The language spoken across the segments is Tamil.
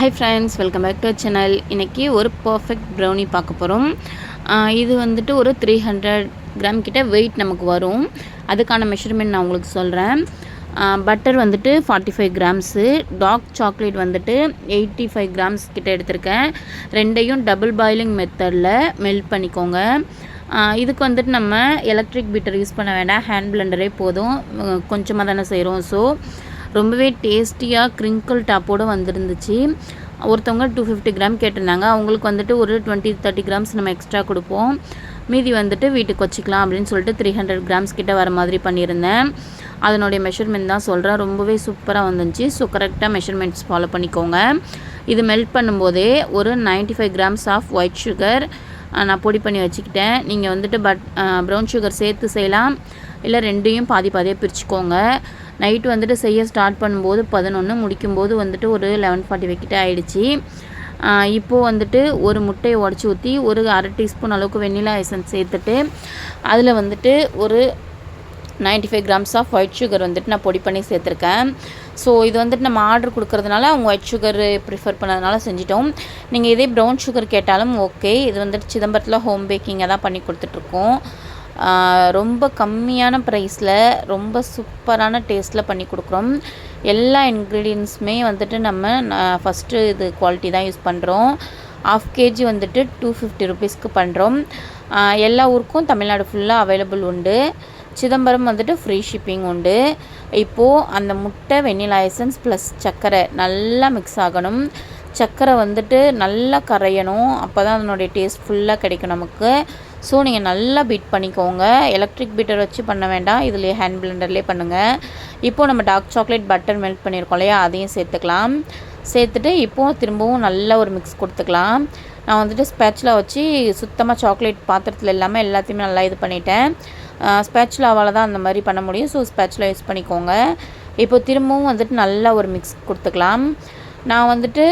Hi friends welcome back to channel இன்றைக்கி ஒரு பர்ஃபெக்ட் ப்ரௌனி பார்க்க போகிறோம் இது வந்துட்டு ஒரு த்ரீ ஹண்ட்ரட் கிராம் கிட்ட வெயிட் நமக்கு வரும். அதுக்கான மெஷர்மெண்ட் நான் உங்களுக்கு சொல்கிறேன் பட்டர் வந்துட்டு forty five grams dark chocolate வந்துட்டு எயிட்டி ஃபைவ் கிராம்ஸ் கிட்ட எடுத்திருக்கேன். ரெண்டையும் டபுள் பாயிலிங் மெத்தடில் மெல்ட் பண்ணிக்கோங்க. இதுக்கு வந்துட்டு நம்ம எலக்ட்ரிக் பீட்டர் யூஸ் பண்ண வேண்டாம் ஹேண்ட் பிளெண்டரே போதும். கொஞ்சமாக தானே செய்கிறோம் ஸோ ரொம்பவே டேஸ்டியாக க்ரிங்கிள் டாப்போடு வந்துருந்துச்சு. ஒருத்தவங்க டூ ஃபிஃப்டி கிராம் கேட்டிருந்தாங்க. அவங்களுக்கு வந்துட்டு ஒரு டுவெண்ட்டி தேர்ட்டி கிராம்ஸ் நம்ம எக்ஸ்ட்ரா கொடுப்போம். மீதி வந்துட்டு வீட்டுக்கு வச்சுக்கலாம் அப்படின்னு சொல்லிட்டு த்ரீ ஹண்ட்ரட் கிராம்ஸ் கிட்ட வர மாதிரி பண்ணியிருந்தேன். அதனுடைய மெஷர்மெண்ட் தான் சொல்கிறேன் ரொம்பவே சூப்பராக வந்துச்சு. ஸோ கரெக்டாக மெஷர்மெண்ட்ஸ் ஃபாலோ பண்ணிக்கோங்க. இது மெல்ட் பண்ணும்போதே ஒரு ninety five grams of white sugar நான் பொடி பண்ணி வச்சுக்கிட்டேன். நீங்கள் வந்துட்டு பட் ப்ரௌன் சுகர் சேர்த்து செய்யலாம். இல்லை ரெண்டையும் பாதி பாதியாக பிரிச்சுக்கோங்க. நைட்டு வந்துட்டு செய்ய ஸ்டார்ட் பண்ணும்போது பதினொன்று முடிக்கும்போது வந்துட்டு ஒரு லெவன் ஃபார்ட்டி வைக்கிட்ட ஆகிடுச்சி இப்போது வந்துட்டு ஒரு முட்டையை உடச்சி ஊற்றி ஒரு அரை டீஸ்பூன் அளவுக்கு வெண்ணிலா எசன்ஸ் சேர்த்துட்டு அதில் வந்துட்டு ஒரு ninety five grams of white sugar வந்துட்டு நான் பொடி பண்ணி சேர்த்துருக்கேன். ஸோ இது வந்துட்டு நம்ம ஆர்டர் கொடுக்குறதுனால அவங்க ஒயிட் சுகர் ப்ரிஃபர் பண்ணதுனால செஞ்சிட்டோம். நீங்கள் இதே ப்ரௌன் சுகர் கேட்டாலும் ஓகே இது வந்துட்டு சிதம்பரத்தில் ஹோம் பேக்கிங்கை தான் பண்ணி கொடுத்துட்ருக்கோம் ரொம்ப கம்மியான ப்ரைஸில் ரொம்ப சூப்பரான டேஸ்ட்டில் பண்ணி கொடுக்குறோம். எல்லா இன்க்ரீடியன்ஸுமே வந்துட்டு நம்ம ஃபஸ்ட்டு இது குவாலிட்டி தான் யூஸ் பண்ணுறோம் ஆஃப் கேஜி வந்துட்டு டூ ஃபிஃப்டி ருபீஸ்க்கு பண்ணுறோம் எல்லா ஊருக்கும் தமிழ்நாடு ஃபுல்லாக அவைலபிள் உண்டு. சிதம்பரம் வந்துட்டு ஃப்ரீ ஷிப்பிங் உண்டு. இப்போது அந்த முட்டை வெண்ணிலா எசன்ஸ் ப்ளஸ் சர்க்கரை நல்லா மிக்ஸ் ஆகணும். சர்க்கரை வந்துட்டு நல்லா கரையணும். அப்போ தான் அதனுடைய டேஸ்ட் ஃபுல்லாக கிடைக்கும் நமக்கு. ஸோ நீங்கள் நல்லா பீட் பண்ணிக்கோங்க. எலக்ட்ரிக் பீட்டர் வச்சு பண்ண வேண்டாம். இதுலேயே ஹேண்ட் பிளெண்டர்லேயே பண்ணுங்கள் இப்போது நம்ம டார்க் சாக்லேட் பட்டர் மெல்ட் பண்ணியிருக்கோம் இல்லையா? அதையும் சேர்த்துக்கலாம். சேர்த்துட்டு இப்போது திரும்பவும் நல்ல ஒரு மிக்ஸ் கொடுத்துக்கலாம். நான் வந்துட்டு ஸ்பேச்சில் வச்சு சுத்தமாக சாக்லேட் பாத்திரத்தில் இல்லாமல் எல்லாத்தையுமே நல்லா இது பண்ணிட்டேன். ஸ்பேச்சுலாவால் தான் அந்த மாதிரி பண்ண முடியும். ஸோ ஸ்பேச்சுலா யூஸ் பண்ணிக்கோங்க. இப்போ திரும்பவும் வந்துட்டு நல்லா ஒரு மிக்ஸ் கொடுத்துக்கலாம். நான் வந்துட்டு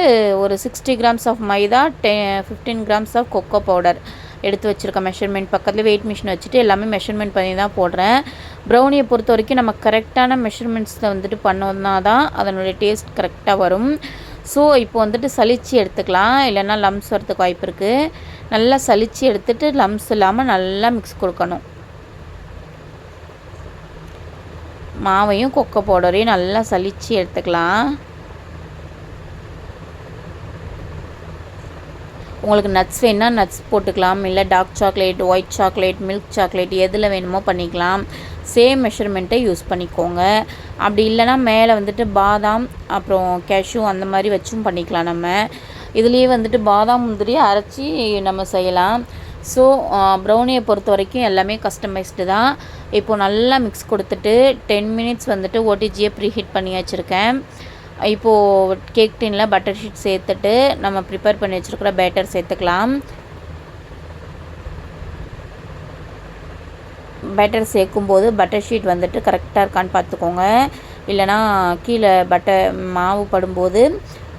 ஒரு சிக்ஸ்டி கிராம்ஸ் ஆஃப் மைதா டெ fifteen grams of cocoa powder எடுத்து வச்சுருக்கேன் மெஷர்மெண்ட் பக்கத்தில் வெயிட் மிஷின் வச்சுட்டு எல்லாமே மெஷர்மெண்ட் பண்ணி தான் போடுறேன். ப்ரௌனியை பொறுத்த வரைக்கும் நம்ம கரெக்டான மெஷர்மெண்ட்ஸில் வந்துட்டு பண்ணோம்னா தான் அதனுடைய டேஸ்ட் கரெக்டாக வரும். ஸோ இப்போ வந்துட்டு சளிச்சு எடுத்துக்கலாம். இல்லைன்னா லம்ஸ் வரத்துக்கு வாய்ப்பு இருக்குது நல்லா சளிச்சு எடுத்துட்டு லம்ஸ் இல்லாமல் நல்லா மிக்ஸ் கொடுக்கணும். மாவையும் கொக்கை பவுடரையும் நல்லா சளிச்சு எடுத்துக்கலாம். உங்களுக்கு நட்ஸ் வேணுன்னா நட்ஸ் போட்டுக்கலாம் இல்லை dark chocolate white chocolate milk chocolate எதில் வேணுமோ பண்ணிக்கலாம். சேம் மெஷர்மெண்ட்டை யூஸ் பண்ணிக்கோங்க. அப்படி இல்லைனா மேலே வந்துட்டு பாதாம் அப்புறம் கேஷ்யூ அந்த மாதிரி வச்சும் பண்ணிக்கலாம் நம்ம. இதுலேயே வந்துட்டு பாதாம் முந்திரி அரைச்சி நம்ம செய்யலாம். ஸோ ப்ரௌனியை பொறுத்த வரைக்கும் எல்லாமே கஸ்டமைஸ்டு தான். இப்போது நல்லா மிக்ஸ் கொடுத்துட்டு டென் மினிட்ஸ் வந்துட்டு ஓடிஜியை ப்ரீ ஹீட் பண்ணி வச்சுருக்கேன். இப்போது கேக் டின்னில் பட்டர் ஷீட் சேர்த்துட்டு நம்ம ப்ரிப்பேர் பண்ணி வச்சுருக்கிற பேட்டர் சேர்த்துக்கலாம். பேட்டர் சேர்க்கும்போது பட்டர் ஷீட் வந்துட்டு கரெக்டாக இருக்கான்னு பார்த்துக்கோங்க. இல்லைனா கீழே பட்டர் மாவு படும்போது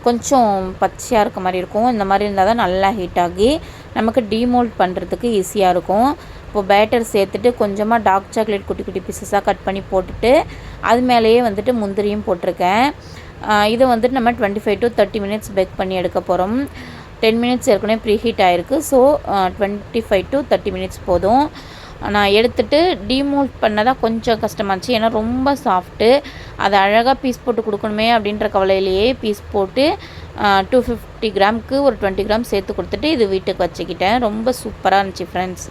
கொஞ்சம் பச்சையாக இருக்க மாதிரி இருக்கும். இந்த மாதிரி இருந்தால் தான் நல்லா ஹீட் ஆகி நமக்கு டீமோல்ட் பண்ணுறதுக்கு ஈஸியாக இருக்கும். இப்போ பேட்டர் சேர்த்துட்டு கொஞ்சமாக டார்க் சாக்லேட் குட்டி குட்டி பீசஸாக கட் பண்ணி போட்டுட்டு அது மேலேயே வந்துட்டு முந்திரியும் போட்டிருக்கேன். இதை வந்துட்டு நம்ம twenty five to thirty minutes bake பண்ணி எடுக்க போகிறோம் டென் மினிட்ஸ் ஏற்கனவே ப்ரீ ஹீட் ஆகிருக்கு so twenty five to thirty minutes போதும். நான் எடுத்துகிட்டு டீமோல்ட் பண்ணதான் கொஞ்சம் கஷ்டமாச்சு ஏன்னா ரொம்ப சாஃப்ட்டு அதை அழகாக பீஸ் போட்டு கொடுக்கணுமே அப்படின்ற கவலையிலேயே பீஸ் போட்டு டூ ஃபிஃப்டி கிராமுக்கு ஒரு டுவெண்ட்டி கிராம் சேர்த்து கொடுத்துட்டு இது வீட்டுக்கு வச்சுக்கிட்டேன். ரொம்ப சூப்பராக இருந்துச்சு ஃப்ரெண்ட்ஸ்